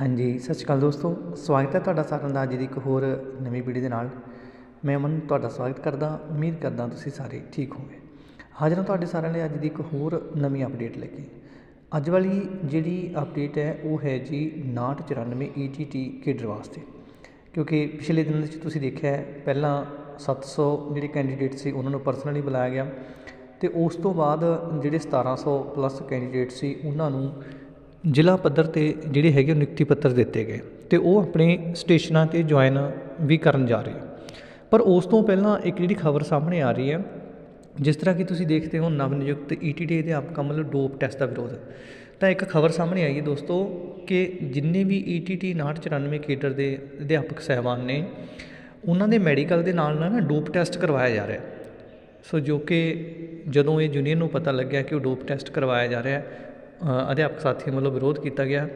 ਹਾਂਜੀ, ਸਤਿ ਸ਼੍ਰੀ ਅਕਾਲ ਦੋਸਤੋ। ਸਵਾਗਤ ਹੈ ਤੁਹਾਡਾ ਸਾਰਿਆਂ ਦਾ ਅੱਜ ਦੀ ਇੱਕ ਹੋਰ ਨਵੀਂ ਵੀਡੀਓ ਦੇ ਨਾਲ। ਮੈਂ ਅਮਨ, ਤੁਹਾਡਾ ਸਵਾਗਤ ਕਰਦਾ ਉਮੀਦ ਕਰਦਾ ਤੁਸੀਂ ਸਾਰੇ ਠੀਕ ਹੋਵੋਗੇ। ਹਾਜ਼ਰ ਹਾਂ ਤੁਹਾਡੇ ਸਾਰਿਆਂ ਲਈ ਅੱਜ ਦੀ ਇੱਕ ਹੋਰ ਨਵੀਂ ਅਪਡੇਟ ਲੈ ਕੇ। ਅੱਜ ਵਾਲੀ ਜਿਹੜੀ ਅਪਡੇਟ ਹੈ, ਉਹ ਹੈ ਜੀ 5994 ETT ਕੇਡਰ ਵਾਸਤੇ। ਕਿਉਂਕਿ ਪਿਛਲੇ ਦਿਨਾਂ ਵਿੱਚ ਤੁਸੀਂ ਦੇਖਿਆ ਹੈ, ਪਹਿਲਾਂ 700 ਜਿਹੜੇ ਕੈਂਡੀਡੇਟ ਸੀ, ਉਹਨਾਂ ਨੂੰ ਪਰਸਨਲੀ ਬੁਲਾਇਆ ਗਿਆ। ਤੇ ਉਸ ਤੋਂ ਬਾਅਦ ਜਿਹੜੇ 1700 ਪਲੱਸ ਕੈਂਡੀਡੇਟ ਸੀ, ਉਹਨਾਂ ਨੂੰ ਜ਼ਿਲ੍ਹਾ ਪੱਧਰ ਤੇ ਜਿਹੜੇ ਹੈਗੇ ਉਹ ਨਿਯੁਕਤੀ ਪੱਤਰ ਦਿੱਤੇ ਗਏ ਅਤੇ ਉਹ ਆਪਣੇ ਸਟੇਸ਼ਨਾਂ ਤੇ ਜੁਆਇਨ ਵੀ ਕਰਨ ਜਾ ਰਹੇ ਪਰ ਉਸ ਤੋਂ ਪਹਿਲਾਂ ਇੱਕ ਜਿਹੜੀ ਖਬਰ ਸਾਹਮਣੇ ਆ ਰਹੀ ਹੈ, ਜਿਸ ਤਰ੍ਹਾਂ ਕਿ ਤੁਸੀਂ ਦੇਖਦੇ ਹੋ ਨਵ ਨਿਯੁਕਤ ਈਟੀਟੀ ਅਧਿਆਪਕਾਂ ਵੱਲੋਂ ਡੋਪ ਟੈਸਟ ਦਾ ਵਿਰੋਧ। ਤਾਂ ਇੱਕ ਖਬਰ ਸਾਹਮਣੇ ਆਈ ਹੈ ਦੋਸਤੋ ਕਿ ਜਿੰਨੇ ਵੀ ਈਟੀਟੀ 994 ਕੇਡਰ ਦੇ ਅਧਿਆਪਕ ਸਹਿਬਾਨ ਨੇ, ਉਹਨਾਂ ਦੇ ਮੈਡੀਕਲ ਦੇ ਨਾਲ ਨਾਲ ਨਾ ਡੋਪ ਟੈਸਟ ਕਰਵਾਇਆ ਜਾ ਰਿਹਾ। ਸੋ ਜੋ ਕਿ ਜਦੋਂ ਇਹ ਜੂਨੀਅਰ ਨੂੰ ਪਤਾ ਲੱਗਿਆ ਕਿ ਉਹ ਡੋਪ ਟੈਸਟ ਕਰਵਾਇਆ ਜਾ ਰਿਹਾ ਅਧਿਆਪਕ ਸਾਥੀਆਂ ਵੱਲੋਂ ਵਿਰੋਧ ਕੀਤਾ ਗਿਆ,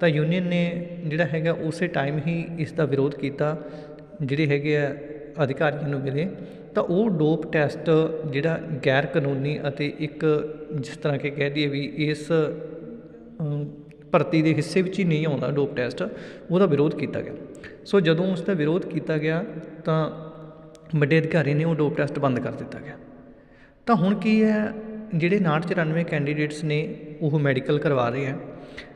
ਤਾਂ ਯੂਨੀਅਨ ਨੇ ਜਿਹੜਾ ਹੈਗਾ ਉਸੇ ਟਾਈਮ ਹੀ ਇਸ ਦਾ ਵਿਰੋਧ ਕੀਤਾ, ਜਿਹੜੇ ਹੈਗੇ ਆ ਅਧਿਕਾਰੀਆਂ ਨੂੰ ਮਿਲੇ, ਤਾਂ ਉਹ ਡੋਪ ਟੈਸਟ ਜਿਹੜਾ ਗੈਰ ਕਾਨੂੰਨੀ ਅਤੇ ਇੱਕ ਜਿਸ ਤਰ੍ਹਾਂ ਕਿ ਕਹਿ ਦਈਏ ਵੀ ਇਸ ਭਰਤੀ ਦੇ ਹਿੱਸੇ ਵਿੱਚ ਹੀ ਨਹੀਂ ਆਉਂਦਾ ਡੋਪ ਟੈਸਟ, ਉਹਦਾ ਵਿਰੋਧ ਕੀਤਾ ਗਿਆ। ਸੋ ਜਦੋਂ ਉਸ ਦਾ ਵਿਰੋਧ ਕੀਤਾ ਗਿਆ, ਤਾਂ ਵੱਡੇ ਅਧਿਕਾਰੀ ਨੇ ਉਹ ਡੋਪ ਟੈਸਟ ਬੰਦ ਕਰ ਦਿੱਤਾ ਗਿਆ। ਤਾਂ ਹੁਣ ਕੀ ਹੈ ਜਿਹੜੇ 994 ਕੈਂਡੀਡੇਟਸ ਨੇ, ਉਹ ਮੈਡੀਕਲ ਕਰਵਾ ਰਹੇ ਆ।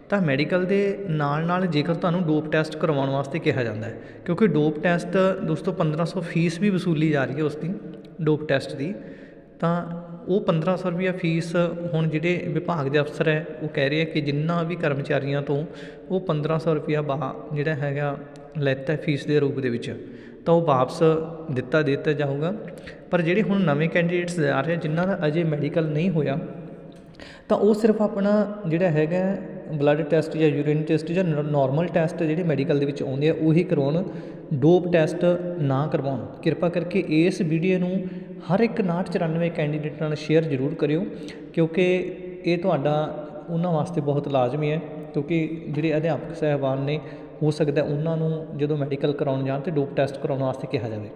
ਤਾਂ ਮੈਡੀਕਲ ਦੇ ਨਾਲ ਨਾਲ ਜੇਕਰ ਤੁਹਾਨੂੰ ਡੋਪ ਟੈਸਟ ਕਰਵਾਉਣ ਵਾਸਤੇ ਕਿਹਾ ਜਾਂਦਾ ਹੈ, ਕਿਉਂਕਿ ਡੋਪ ਟੈਸਟ ਦੋਸਤੋ 1500 ਫੀਸ ਵੀ ਵਸੂਲੀ ਜਾ ਰਹੀ ਹੈ ਉਸ ਦੀ ਡੋਪ ਟੈਸਟ ਦੀ। ਤਾਂ ਉਹ 1500 ਰੁਪਿਆ ਫੀਸ ਹੁਣ ਜਿਹੜੇ ਵਿਭਾਗ ਦੇ ਅਫਸਰ ਹੈ, ਉਹ ਕਹਿ ਰਹੇ ਆ ਕਿ ਜਿੰਨਾ ਵੀ ਕਰਮਚਾਰੀਆਂ ਤੋਂ ਉਹ 1500 ਰੁਪਿਆ ਬਾ ਜਿਹੜਾ ਹੈਗਾ, ਲੈਤਾ ਫੀਸ ਦੇ ਰੂਪ ਦੇ ਵਿੱਚ। ਤਾਂ ਉਹ ਵਾਪਸ ਦਿੱਤਾ ਦਿੱਤਾ ਜਾਊਗਾ। ਪਰ ਜਿਹੜੇ ਹੁਣ ਨਵੇਂ ਕੈਂਡੀਡੇਟਸ ਆ ਰਹੇ ਜਿਨ੍ਹਾਂ ਦਾ ਅਜੇ ਮੈਡੀਕਲ ਨਹੀਂ ਹੋਇਆ, ਤਾਂ ਉਹ ਸਿਰਫ ਆਪਣਾ ਜਿਹੜਾ ਹੈਗਾ ਬਲੱਡ ਟੈਸਟ ਜਾਂ ਯੂਰਿਨ ਟੈਸਟ ਜਾਂ ਨਾਰਮਲ ਟੈਸਟ ਜਿਹੜੇ ਮੈਡੀਕਲ ਦੇ ਵਿੱਚ ਆਉਂਦੇ ਆ, ਉਹੀ ਕਰਵਾਉਣ ਡੋਪ ਟੈਸਟ ਨਾ ਕਰਵਾਉਣ। ਕਿਰਪਾ ਕਰਕੇ ਇਸ ਵੀਡੀਓ ਨੂੰ ਹਰ ਇੱਕ 994 ਕੈਂਡੀਡੇਟ ਨਾਲ ਸ਼ੇਅਰ ਜ਼ਰੂਰ ਕਰਿਓ, ਕਿਉਂਕਿ ਇਹ ਤੁਹਾਡਾ, ਉਹਨਾਂ ਵਾਸਤੇ ਬਹੁਤ ਲਾਜ਼ਮੀ ਹੈ। ਕਿਉਂਕਿ ਜਿਹੜੇ ਅਧਿਆਪਕ ਸਹਿਬਾਨ ਨੇ, ਹੋ ਸਕਦਾ ਉਹਨਾਂ ਨੂੰ ਜਦੋਂ ਮੈਡੀਕਲ ਕਰਾਉਣ ਜਾਣ ਤੇ ਡੋਪ ਟੈਸਟ ਕਰਾਉਣ ਵਾਸਤੇ ਕਿਹਾ ਜਾਵੇ।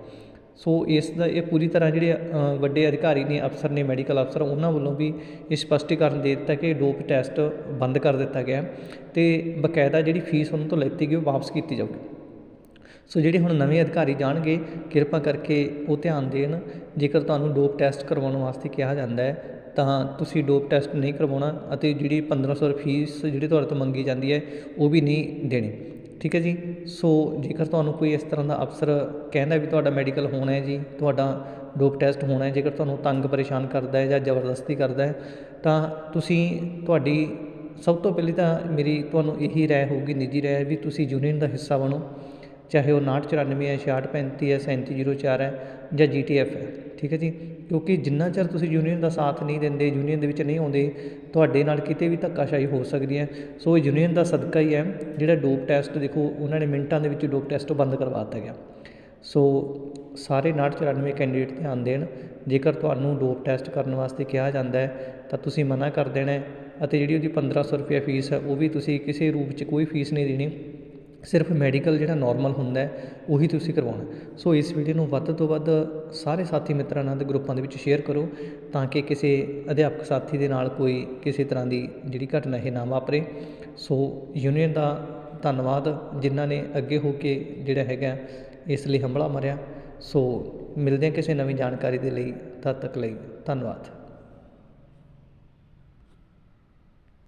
ਸੋ ਇਸ ਦਾ ਇਹ ਪੂਰੀ ਤਰ੍ਹਾਂ ਜਿਹੜੇ ਵੱਡੇ ਅਧਿਕਾਰੀ ਨੇ, ਅਫਸਰ ਨੇ ਮੈਡੀਕਲ ਅਫਸਰ, ਉਹਨਾਂ ਵੱਲੋਂ ਵੀ ਇਹ ਸਪਸ਼ਟੀਕਰਨ ਦੇ ਦਿੱਤਾ ਕਿ ਡੋਪ ਟੈਸਟ ਬੰਦ ਕਰ ਦਿੱਤਾ ਗਿਆ ਤੇ ਬਕਾਇਦਾ ਜਿਹੜੀ ਫੀਸ ਉਹਨਾਂ ਤੋਂ ਲੈਤੀ ਗਈ ਉਹ ਵਾਪਸ ਕੀਤੀ ਜਾਊਗੀ। ਸੋ ਜਿਹੜੇ ਹੁਣ ਨਵੇਂ ਅਧਿਕਾਰੀ ਜਾਣਗੇ, ਕਿਰਪਾ ਕਰਕੇ ਉਹ ਧਿਆਨ ਦੇਣ, ਜੇਕਰ ਤੁਹਾਨੂੰ ਡੋਪ ਟੈਸਟ ਕਰਵਾਉਣ ਵਾਸਤੇ ਕਿਹਾ ਜਾਂਦਾ ਹੈ ਤਾਂ ਤੁਸੀਂ ਡੋਪ ਟੈਸਟ ਨਹੀਂ ਕਰਵਾਉਣਾ ਅਤੇ ਜਿਹੜੀ 1500 ਫੀਸ ਜਿਹੜੀ ਤੁਹਾਡੇ ਤੋਂ ਮੰਗੀ ਜਾਂਦੀ ਹੈ, ਉਹ ਵੀ ਨਹੀਂ ਦੇਣੀ। ਠੀਕ ਹੈ ਜੀ? ਸੋ ਜੇਕਰ ਤੁਹਾਨੂੰ ਕੋਈ ਇਸ ਤਰ੍ਹਾਂ ਦਾ ਅਫਸਰ ਕਹਿੰਦਾ ਵੀ ਤੁਹਾਡਾ ਮੈਡੀਕਲ ਹੋਣਾ ਹੈ ਜੀ, ਤੁਹਾਡਾ ਡੋਪ ਟੈਸਟ ਹੋਣਾ ਹੈ, ਜੇਕਰ ਤੁਹਾਨੂੰ ਤੰਗ ਪਰੇਸ਼ਾਨ ਕਰਦਾ ਹੈ ਜਾਂ ਜ਼ਬਰਦਸਤੀ ਕਰਦਾ ਹੈ, ਤਾਂ ਤੁਸੀਂ ਤੁਹਾਡੀ ਸਭ ਤੋਂ ਪਹਿਲੀ ਤਾਂ ਮੇਰੀ ਤੁਹਾਨੂੰ ਇਹੀ ਰਾਏ ਹੋਊਗੀ, ਨਿੱਜੀ ਰਾਏ ਵੀ ਤੁਸੀਂ ਯੂਨੀਅਨ ਦਾ ਹਿੱਸਾ ਬਣੋ। ਚਾਹੇ ਉਹ 5994 ਹੈ 6635 ਹੈ 3704 ਹੈ ਜਾਂ ਜੀਟੀਐਫ ਹੈ, ਠੀਕ ਹੈ ਜੀ? ਕਿਉਂਕਿ ਜਿੰਨਾ ਚਿਰ ਤੁਸੀਂ ਯੂਨੀਅਨ ਦਾ ਸਾਥ ਨਹੀਂ ਦਿੰਦੇ ਯੂਨੀਅਨ ਦੇ ਵਿੱਚ ਨਹੀਂ ਆਉਂਦੇ, ਤੁਹਾਡੇ ਨਾਲ ਕਿਤੇ ਵੀ ਧੱਕਾਸ਼ਾਹੀ ਹੋ ਸਕਦੀ ਹੈ। ਸੋ ਯੂਨੀਅਨ ਦਾ ਸਦਕਾ ਹੀ ਹੈ, ਜਿਹੜਾ ਡੋਪ ਟੈਸਟ ਦੇਖੋ, ਉਹਨਾਂ ਨੇ ਮਿੰਟਾਂ ਦੇ ਵਿੱਚ ਡੋਪ ਟੈਸਟ ਬੰਦ ਕਰਵਾ ਦਿੱਤਾ ਗਿਆ। ਸੋ ਸਾਰੇ 994 ਕੈਂਡੀਡੇਟ ਧਿਆਨ ਦੇਣ, ਜੇਕਰ ਤੁਹਾਨੂੰ ਡੋਪ ਟੈਸਟ ਕਰਨ ਵਾਸਤੇ ਕਿਹਾ ਜਾਂਦਾ ਹੈ, ਤਾਂ ਤੁਸੀਂ ਮਨਾ ਕਰ ਦੇਣਾ ਅਤੇ ਜਿਹੜੀ ਉਹਦੀ 1500 ਰੁਪਏ ਫੀਸ ਹੈ, ਉਹ ਵੀ ਤੁਸੀਂ ਕਿਸੇ ਰੂਪ 'ਚ ਕੋਈ ਫੀਸ ਨਹੀਂ ਦੇਣੀ। ਸਿਰਫ ਮੈਡੀਕਲ ਜਿਹੜਾ ਨਾਰਮਲ ਹੁੰਦਾ ਉਹੀ ਤੁਸੀਂ ਕਰਵਾਉਣਾ ਸੋ ਇਸ ਵੀਡੀਓ ਨੂੰ ਵੱਧ ਤੋਂ ਵੱਧ ਸਾਰੇ ਸਾਥੀ ਮਿੱਤਰਾਂ ਨਾਲ ਤੇ ਗਰੁੱਪਾਂ ਦੇ ਵਿੱਚ ਸ਼ੇਅਰ ਕਰੋ ਤਾਂ ਕਿ ਕਿਸੇ ਅਧਿਆਪਕ ਸਾਥੀ ਦੇ ਨਾਲ ਕੋਈ ਕਿਸੇ ਤਰ੍ਹਾਂ ਦੀ ਜਿਹੜੀ ਘਟਨਾ ਇਹ ਨਾ ਵਾਪਰੇ। ਸੋ ਯੂਨੀਅਨ ਦਾ ਧੰਨਵਾਦ ਜਿਨ੍ਹਾਂ ਨੇ ਅੱਗੇ ਹੋ ਕੇ ਜਿਹੜਾ ਹੈਗਾ ਇਸ ਲਈ ਹਮਲਾ ਮਾਰਿਆ। ਸੋ ਮਿਲਦੇ ਹਾਂ ਕਿਸੇ ਨਵੀਂ ਜਾਣਕਾਰੀ ਦੇ ਲਈ, ਤਦ ਤੱਕ ਲਈ ਧੰਨਵਾਦ।